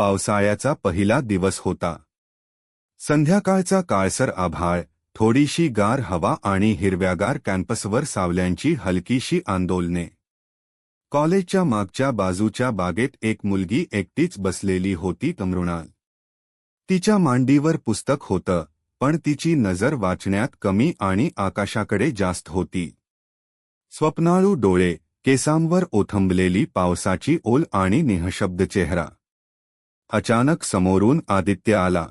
पावसाळ्याचा पहिला दिवस होता. संध्याकाळचा काळसर आभाळ थोडीशी गार हवा आणि हिरव्यागार कॅम्पसवर सावल्यांची हलकीशी आंदोलने. कॉलेजच्या मागच्या बाजूच्या बागेत एक मुलगी एकटीच बसलेली होती तमृणाल. तिच्या मांडीवर पुस्तक होतं पण तिची नजर वाचण्यात कमी आणि आकाशाकडे जास्त होती. स्वप्नाळू डोळे केसांवर ओथंबलेली पावसाची ओल आणि निहशब्द चेहरा. अचानक समोरून आदित्य आला.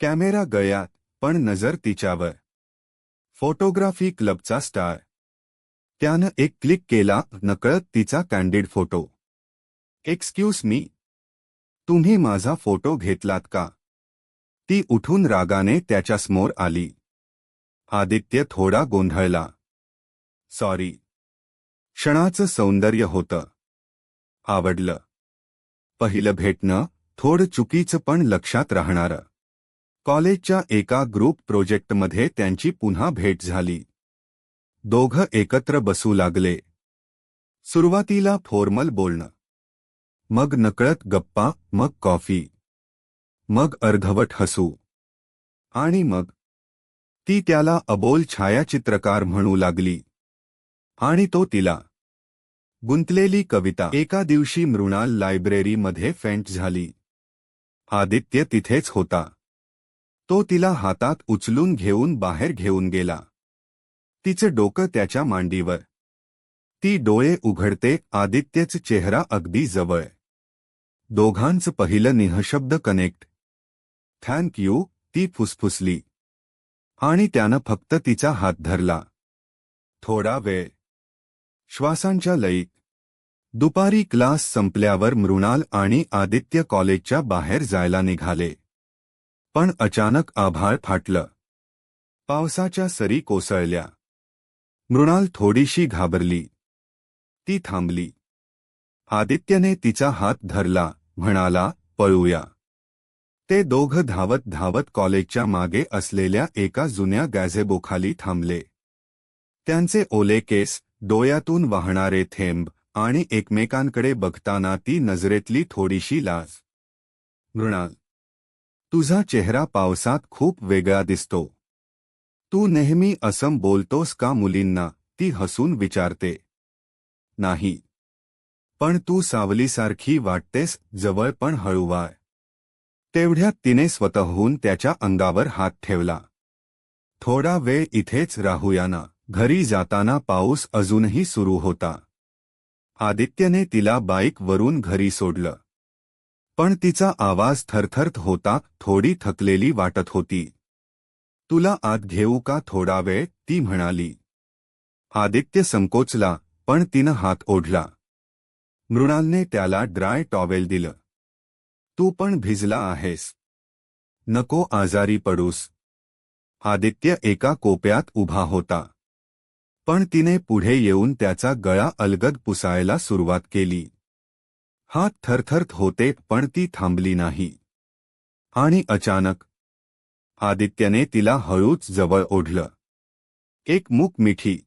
कॅमेरा गळ्यात पण नजर तिच्यावर. फोटोग्राफी क्लबचा स्टार. त्यानं एक क्लिक केला नकळत तिचा कॅन्डिड फोटो. Excuse me. तुम्ही माझा फोटो घेतलात का? ती उठून रागाने त्याच्यासमोर आली. आदित्य थोडा गोंधळला. सॉरी. क्षणाचं सौंदर्य होतं. आवडलं. पहिलं भेटणं थोडं चुकीचं पण लक्षात राहणारं. कॉलेजच्या एका ग्रुप प्रोजेक्टमध्ये त्यांची पुन्हा भेट झाली. दोघं एकत्र बसू लागले. सुरुवातीला फॉर्मल बोलणं. मग नकळत गप्पा मग कॉफी. मग अर्धवट हसू. आणि मग. ती त्याला अबोल छायाचित्रकार म्हणू लागली. आणि तो तिला. गुंतलेली कविता. एका दिवशी मृणाल लायब्ररीमध्ये फेंट झाली. आदित्य तिथेच होता. तो तिला हातात उचलून घेऊन बाहेर घेऊन गेला. तिचं डोकं त्याच्या मांडीवर. ती डोळे उघडते आदित्यच चेहरा अगदी जवळ. दोघांचं पहिलं निहशब्द कनेक्ट. थँक यू ती फुसफुसली. आणि त्यानं फक्त तिचा हात धरला. थोडा वेळ. श्वासांच्या लईत दुपारी क्लास संपल्यावर मृणाल आणि आदित्य कॉलेजच्या बाहेर जायला निघाले. पण अचानक आभाळ फाटलं. पावसाच्या सरी कोसळल्या. मृणाल थोडीशी घाबरली. ती थांबली. आदित्यने तिचा हात धरला म्हणाला पळूया. ते दोघं धावत धावत कॉलेजच्या मागे असलेल्या एका जुन्या गॅझेबोखाली थांबले. त्यांचे ओले केस डोळ्यातून वाहणारे थेंब आणि एकमेकांकडे बघताना ती नजरेतली थोडीशी लाज. मृणाल तुझा चेहरा पावसात खूप वेगळा दिसतो. तू नेहमी असं बोलतोस का मुलींना? ती हसून विचारते. नाही. पण तू सावलीसारखी वाटतेस जवळ पण हळूवाय तेवढ्यात तिने स्वतःहून त्याच्या अंगावर हात ठेवला. थोडा वेळ इथेच राहूया ना. घरी जाताना पाऊस अजूनही सुरू होता. आदित्यने तिला बाईकवरून घरी सोडलं. पण तिचा आवाज थरथरत होता थोडी थकलेली वाटत होती. तुला आत घेऊ का थोडा वेळ? ती म्हणाली. आदित्य संकोचला पण तिनं हात ओढला. मृणालने त्याला ड्राय टॉवेल दिलं. तू पण भिजला आहेस. नको आजारी पडूस. आदित्य एका कोप्यात उभा होता. पण तिने पुढे येऊन त्याचा गळा अलगद पुसायला सुरुवात केली. हात थरथरत होते पण ती थांबली नाही. आणि अचानक आदित्यने तिला हळूच जवळ ओढलं. एक मूक मिठी.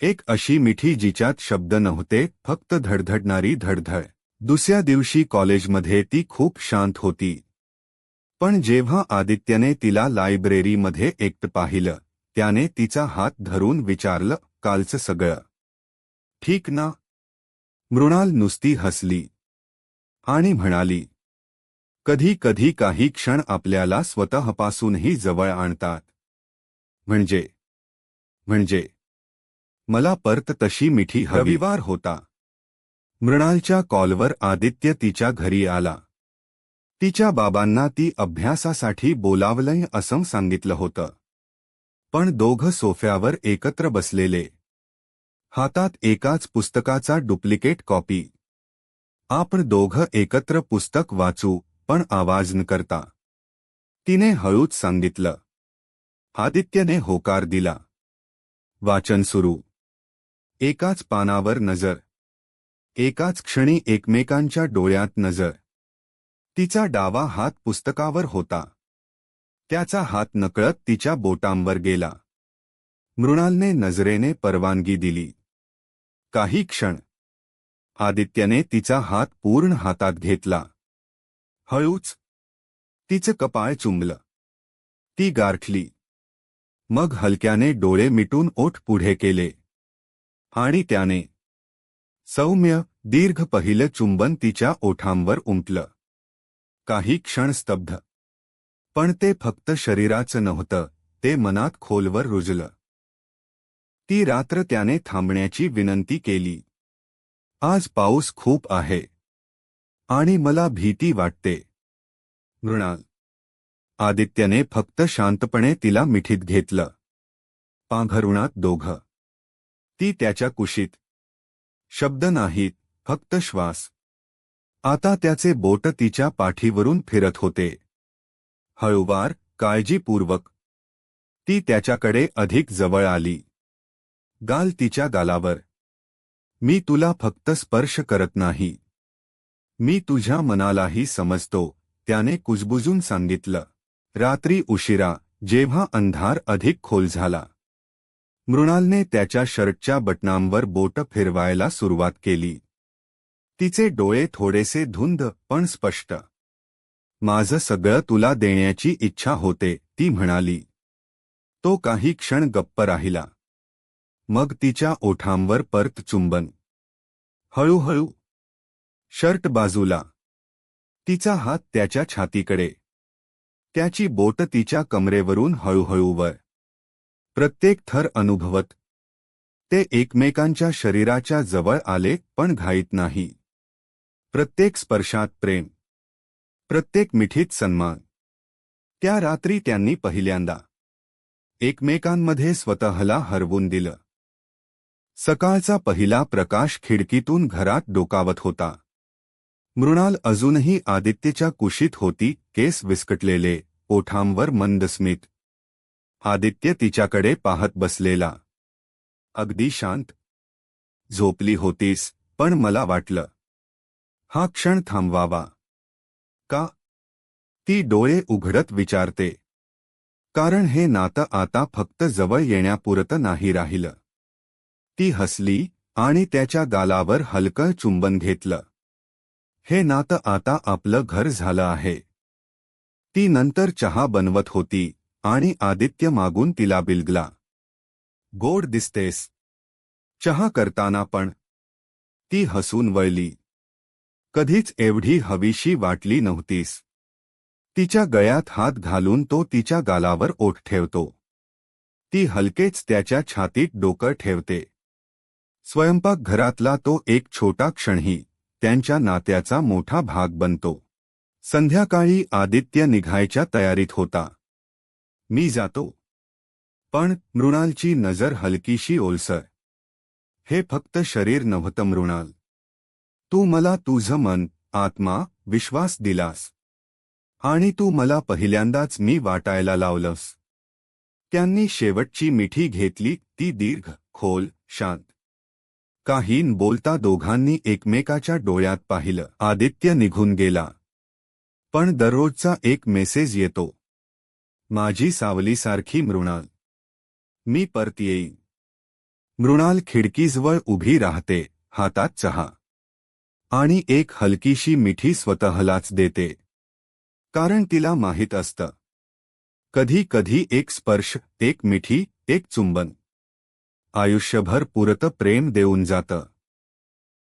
एक अशी मिठी जिच्यात शब्द नव्हते फक्त धडधडणारी धडधड. दुसऱ्या दिवशी कॉलेजमध्ये ती खूप शांत होती. पण जेव्हा आदित्यने तिला लायब्ररीमध्ये एकट पाहिलं त्याने तिचा हात धरून विचारलं कालचं सगळं. ठीक ना. मृणाल नुसती हसली आणि म्हणाली कधी कधी काही क्षण आपल्याला स्वतःपासूनही जवळ आणतात. म्हणजे? म्हणजे मला परत तशी मिठी रविवार होता. मृणालच्या कॉलवर आदित्य तिच्या घरी आला. तिच्या बाबांना ती अभ्यासासाठी बोलावलंय असं सांगितलं होतं. पण दोघं सोफ्यावर एकत्र बसलेले. हातात एकाच पुस्तकाचा डुप्लिकेट कॉपी. आपण दोघं एकत्र पुस्तक वाचू पण आवाज न करता. तिने हळूच सांगितलं. आदित्यने होकार दिला. वाचन सुरू. एकाच पानावर नजर. एकाच क्षणी एकमेकांच्या डोळ्यात नजर. तिचा डावा हात पुस्तकावर होता. त्याचा हात नकळत तिच्या बोटांवर गेला. मृणालने नजरेने परवानगी दिली. काही क्षण. आदित्यने तिचा हात पूर्ण हातात घेतला. हळूच. तिचं कपाळ चुंबलं. ती गारठली. मग हलक्याने डोळे मिटून ओठ पुढे केले. आणि त्याने. सौम्य दीर्घ पहिलं चुंबन तिच्या ओठांवर उमटलं. काही क्षण स्तब्ध. पण ते फक्त शरीराचं नव्हतं ते मनात खोलवर रुजलं. ती रात्र त्याने थांबण्याची विनंती केली. आज पाऊस खूप आहे. आणि मला भीती वाटते. मृणाल. आदित्यने फक्त शांतपणे तिला मिठीत घेतलं. पांघरुणात दोघं. ती त्याच्या कुशीत. शब्द नाहीत फक्त श्वास. आता त्याचे बोट तिच्या पाठीवरून फिरत होते. हळूवार काळजीपूर्वक. ती त्याच्याकडे अधिक जवळ आली. गाल तिच्या गालावर. मी तुला फक्त स्पर्श करत नाही. मी तुझ्या मनालाही समजतो त्याने कुजबुजून सांगितलं. रात्री उशिरा जेव्हा अंधार अधिक खोल झाला. मृणालने त्याच्या शर्टच्या बटनांवर बोट फिरवायला सुरुवात केली. तिचे डोळे थोडेसे धुंद पण स्पष्ट. माझं सगळं तुला देण्याची इच्छा होते ती म्हणाली. तो काही क्षण गप्प राहिला. मग तिच्या ओठांवर परत चुंबन. हळूहळू. शर्ट बाजूला. तिचा हात त्याच्या छातीकडे. त्याची बोट तिच्या कमरेवरून हळूहळू वर. प्रत्येक थर अनुभवत. ते एकमेकांच्या शरीराच्या जवळ आले पण घाईत नाही. प्रत्येक स्पर्शात प्रेम. प्रत्येक मिठीत सन्मान. त्या रात्री त्यांनी पहिल्यांदा एकमेकांमध्ये स्वतःला हरवून दिलं. सकाळचा पहिला प्रकाश खिडकीतून घरात डोकावत होता. मृणाल अजूनही आदित्यच्या कुशीत होती केस विस्कटलेले ओठांवर मंदस्मित. आदित्य तिच्याकडे पाहत बसलेला. अगदी शांत. झोपली होतीस पण मला वाटलं. हा क्षण थांबवावा. का? ती डोळे उघडत विचारते. कारण हे नातं आता फक्त जवळ येण्यापुरतं नाही राहिलं. ती हसली आणि त्याच्या गालावर हलकं चुंबन घेतलं. हे नातं आता आपलं घर झालं आहे. ती नंतर चहा बनवत होती आणि आदित्य मागून तिला बिलगला. गोड दिसतेस. चहा करताना पण. ती हसून वळली. कधीच एवढी हवीशी वाटली नव्हतीस. तिच्या गळ्यात हात घालून तो तिच्या गालावर ओठ ठेवतो. ती हलकेच त्याच्या छातीत डोकं ठेवते. स्वयंपाकघरातला तो एक छोटा क्षणही त्यांच्या नात्याचा मोठा भाग बनतो. संध्याकाळी आदित्य निघायच्या तयारीत होता. मी जातो. पण मृणालची नजर हलकीशी ओलसर. हे फक्त शरीर नव्हतं मृणाल. तू मला तुझं मन आत्मा विश्वास दिलास. आणि तू मला पहिल्यांदाच मी वाटायला लावलंस. त्यांनी शेवटची मिठी घेतली ती दीर्घ खोल शांत. काहीन बोलता दोघांनी एकमेकाच्या डोळ्यात पाहिलं आदित्य निघून गेला. पण दररोजचा एक मेसेज येतो. माझी सावलीसारखी मृणाल. मी परत येईन. मृणाल खिडकीजवळ उभी राहते हातात चहा. आणि एक हलकीशी मिठी स्वतःलाच देते. कारण तिला माहीत असतं. कधी कधी एक स्पर्श एक मिठी एक चुंबन. आयुष्यभर पुरतं प्रेम देऊन जातं.